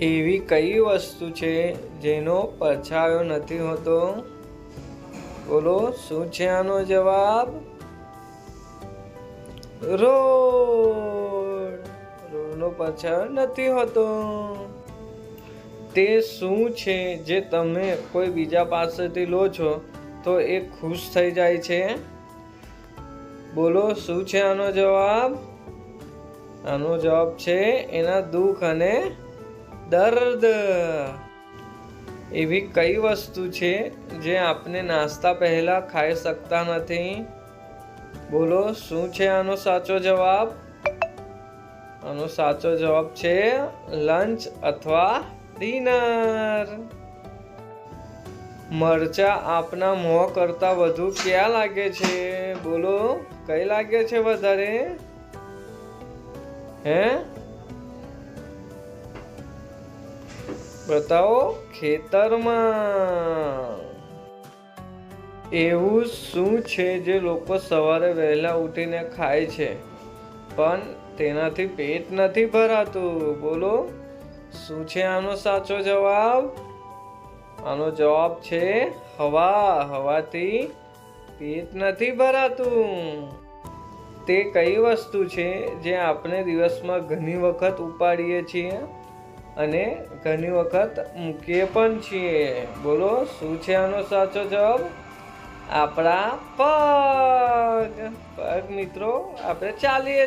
એવી કઈ વસ્તુ છે જેનો પરછાયો નથી હોતો? બોલો, શું છે આનો જવાબ? રોડ. રોડનો પરછાયો નથી હોતો. તે શું છે જે તમે કોઈ બીજા પાસેથી લો છો તો એ ખુશ થઈ જાય છે? બોલો, શું છે આનો જવાબ? આનો જવાબ છે એના દુઃખ અને દર્દ. એવી કઈ વસ્તુ છે જે આપણે નાસ્તા પહેલા ખાઈ શકતા નથી? બોલો, શું છે આનો સાચો જવાબ? આનો સાચો જવાબ છે લંચ અથવા ડિનર. મરચા આપના મોં કરતા વધુ ક્યાં લાગે છે? બોલો, કઈ લાગે છે વધારે? હે? બતાવો ખેતરમાં. એવું શું છે જે લોકો સવારે વહેલા ઉઠીને ખાય છે? પણ તેનાથી પેટ નથી ભરાતું. બોલો, શું છે આનો સાચો જવાબ? આનો જવાબ છે હવા. હવાથી પેટ નથી ભરાતું. તે કઈ વસ્તુ છે જે આપણે દિવસમાં ઘણી વખત ઉપાડીએ છીએ? અને ઘણી વખત મૂકીએ પણ છીએ. બોલો, શું છે આનો સાચો જવાબ? આપણા પગ. પગ મિત્રો, આપણે ચાલીએ